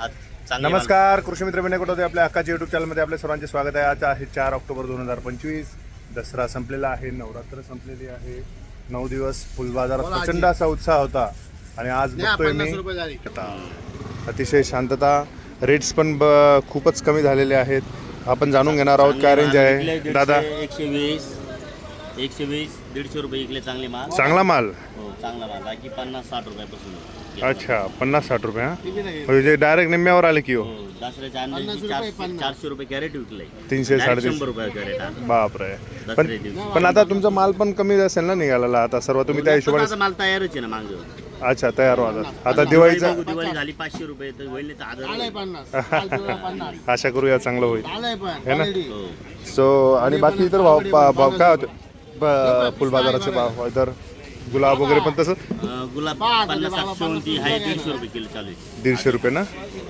आज चांगले माल- नमस्कार कृषी मित्र विनय कुठे आपल्या हक्काच्या युट्यूब चॅनलमध्ये आपल्या सर्वांचे स्वागत आहे. आज आहे चार ऑक्टोबर दोन हजार पंचवीस. दसरा संपलेला आहे नवरात्र संपलेली आहे. नऊ दिवस फुलबाजारात प्रचंड असा उत्साह होता. आणि आज बघतोय मी अतिशय शांतता. रेट्स पण ब- खूपच कमी झालेले आहेत. आपण जाणून घेणार आहोत काय रेंज आहे? दादा. एकशे वीस. एकशे वीस दीडशे रुपये इकले चांगले माल. चांगला माल? हो चांगला माल. बाकी पन्नास साठ रुपयापासून अच्छा पन्नास साठ रुपये हा? म्हणजे डायरेक्ट निम्म्यावर आले की हो? हो दसऱ्याच्या अंड्याची चारशे चारशे रुपये कॅरेट विकलंय तीनशे, साडेतीनशे. शंभर रुपये कॅरेट हा. बापरे. पण दसऱ्या दिवशी पण आता तुमचा माल पण कमी असेल ना निघालेला. आता सर्व तुम्ही त्या हिशोबाने आता माल तयारच आहे ना मांग. अच्छा तयार व्हाल आता. दिवाळीचा दिवाळी झाली पाचशे रुपये तर होईल नाही तर हजार रुपये. आशा करूया चांगलं होईल. है ना? हो. सो आणि बाकी इतर भाव पा- भाव काय होते? ब- फुलबाजाराचे भाव इतर गुलाब वगैरे पण तसं? अं, गुलाब पन्नास साठ शेवंती आहे दीडशे रुपये किलो चालू आहे. दीडशे रुपये ना?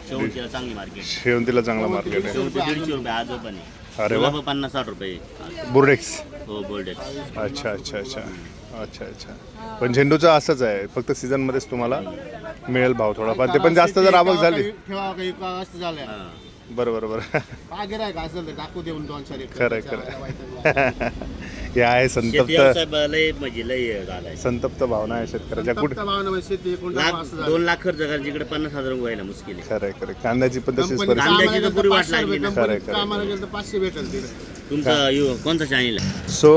शेवंतीला चांगली मार्केट शेवंतीला चांगला मार्केट आहे. शेवंती दीडशे रुपये आज पण आहे. अरे वा. गुलाब पन्नास साठ रुपये बुरडेक्स. हो गोल्डन अच्छा अच्छा अच्छा. अच्छा अच्छा. पण झेंडूचं असंच आहे. फक्त सीझनमध्येच तुम्हाला मिळेल भाव थोडा. पण ते पण जास्त जर आवक झाली. ठेवा काही का असं झालं. हां. बरं बरं बरं का गिराय का असेल तर टाकू देऊन दोन चार एकर खरंय, खरंय. हे आहे शेती संतप्त लय म्हणजे लय झालाय संतप्त भावना आहे शेतकऱ्याच्या. कुठे म्हणजे लाख. दोन लाख खर्च करा जिकडे पन्नास हजार व्हायला मुश्किल आहे. खरंय खरंय. कांद्याची पण तशीच परिस्थिती. कांद्याची तर पुरी तर वाट पाचशे लागली. कामाला गेलं तर भेटेल तिकडे. तुमचा यो कोणता चॅनल आहे? सो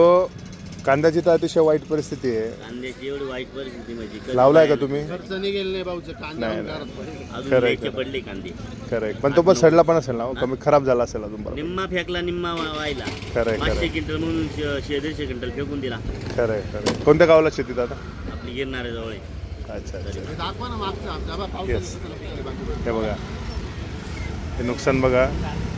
कांद्याची तर अतिशय वाईट परिस्थिती आहे. कांद्याची एवढी वाईट परिस्थिती म्हणजे कधी लावलाय का तुम्ही? खर्च निघेल नाही भाऊचं कांदा नाही, पडेल. अजून द्यायचे खरंय. पडले कांदे. पण तो पण सडला पण असेल ना हो? कमी खराब झाला असेल अजून बरोबर निम्मा फेकला निम्मा वा- वाहिला. खरंय, पाचशे खरंय. क्विंटल म्हणून श- दीडशे क्विंटल फेकून दिला. खरंय खरंय कोणत्या गावाला शेती दादा आपली गिरणारे जवळ आहे. अच्छा अच्छा. हे दाखवा ना मागचं आमच्या बा, पावसाने Yes. त्याला पिकले बाकी. हे बघा. हे नुकसान बघा.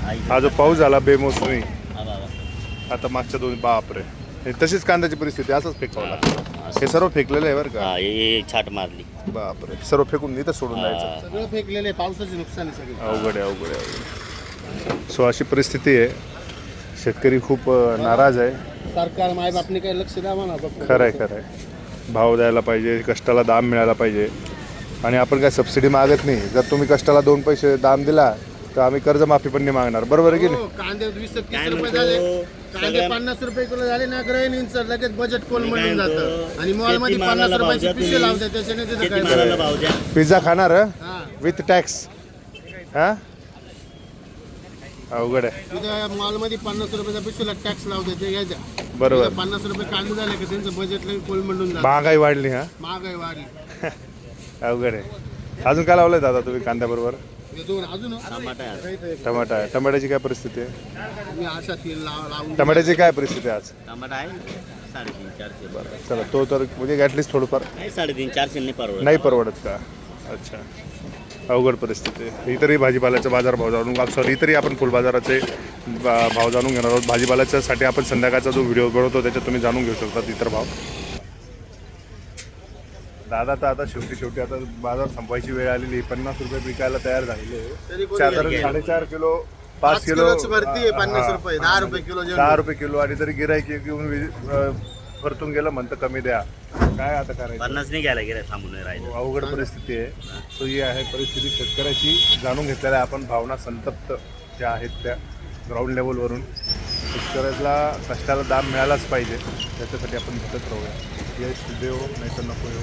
आई हा जो पाऊस झाला बेमोसमी. हा बाबा. आता मागच्या दोन बापरे. तशीच कांद्याची परिस्थिती असंच फेकावं लागतं. हे सर्व फेकलेलं आहे बरं का? हा हे हे छाट मारली. बापरे सर्व फेकून इथं सोडून द्यायचं. सगळं फेकलेलं आहे पावसाचे नुकसान आहे सगळे. अवघड आहे अवघड आहे अवघड आहे. सो अशी परिस्थिती आहे. शेतकरी खूप अ, नाराज आहे. सरकार मायबापने काही लक्ष द्यावं ना बघ खरं आहे खरं आहे भाव द्यायला पाहिजे कष्टाला दाम मिळाला पाहिजे. आणि आपण काय सबसिडी मागत नाही. जर तुम्ही कष्टाला दोन पैसे दाम दिला तर आम्ही कर्जमाफी पण नाही मागणार. बरोबर आहे की नाही? हो, कांदे वीस ते तीस काय रुपये म्हणतो? झाले. कांदे सगळ्या- पन्नास रुपये किलो झाले ना गृहिणींचं लगेच बजेट कोल म्हणून जातं? आणि मॉलमध्ये पन्नास रुपयाची द्या पिशवी तुम्ही. लावते त्याच्याने तिथं काय शेतीमालाला भाव द्या पिझ्झा खाणार हा? विथ टॅक्स हां? अवघड आहे. तिथं मॉलमध्ये पन्नास रुपयाचा पिशवीला टॅक्स लावते ते घ्यायच्या बरोबर. पन्नास रुपये कांदे झाले का त्यांचं बजेट लगेच कोल म्हणून जातं. महागाई वाढली हा? महागाई वाढली. अवघड आहे. अजून काय लावलंय दादा तुम्ही कांद्याबरोबर. टमाटा आहे. टमाट्याची काय परिस्थिती आहे? टमाट्याची काय परिस्थिती आहे आज? टमाटा आहे साडेतीन चारशे. बरं चला तो तर म्हणजे ॲटलिस्ट थोडंफार नाही साडेतीन चारशे नाही परवडत. नाही परवडत का? अच्छा. अवघड परिस्थिती आहे. इतरही भाजीपाल्याचा बाजार भाव जाणून सॉरी इतरही आपण फुलबाजाराचे बा- भाव जाणून घेणार आहोत. भाजीपाल्याच्यासाठी आपण संध्याकाळचा जो व्हिडिओ बनवतो त्याच्यात तुम्ही जाणून घेऊ शकता इतर भाव. दादा तर आता शेवटी शेवटी आता बाजार संपवायची वेळ आलेली आहे. पन्नास रुपये विकायला तयार झालेले. तरी साधारण. साडेचार किलो पाच किलो भरती पन्नास रुपये दहा रुपये किलो. दहा रुपये किलो आणि जरी गिरायक घेऊन परतून गेलं म्हणतं कमी द्या. काय आता करायचं? पन्नास नाही घ्यायला गेला थांबून नाही राहिलं. अवघड परिस्थिती आहे. सो ही आहे परिस्थिती. शेतकऱ्याची जाणून घेतलेल्या आपण भावना संतप्त ज्या आहेत त्या ग्राउंड लेवलवरून शेतकऱ्याला कष्टाला दाम मिळालाच पाहिजे. त्याच्यासाठी आपण झटत राहूया. यश देव नाही तर नको येऊ.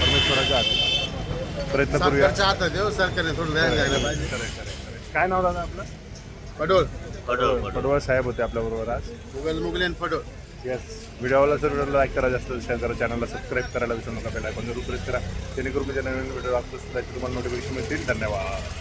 परमेश्वराच्या हातात प्रयत्न करूया. सरकारच्या हातात आहे हो, सरकारने थोडं ध्यान द्यायला पाहिजे. काय नाव दादा आपलं? पडोल पडो पडो पडवळ साहेब होते आपल्याबरोबर आज. मुघल मुगले आणि पडोल येस व्हिडिओला जर व्हिडिओला लाईक करा जास्त शेअर करा चॅनलला सबस्क्राईब करायला विसरू नका. बेल आयकॉन जरूर प्रेस करा. जेणेकरून मी जे नवीन व्हिडिओ टाकतो त्याची तुम्हाला नोटिफिकेशन मिळतील. धन्यवाद.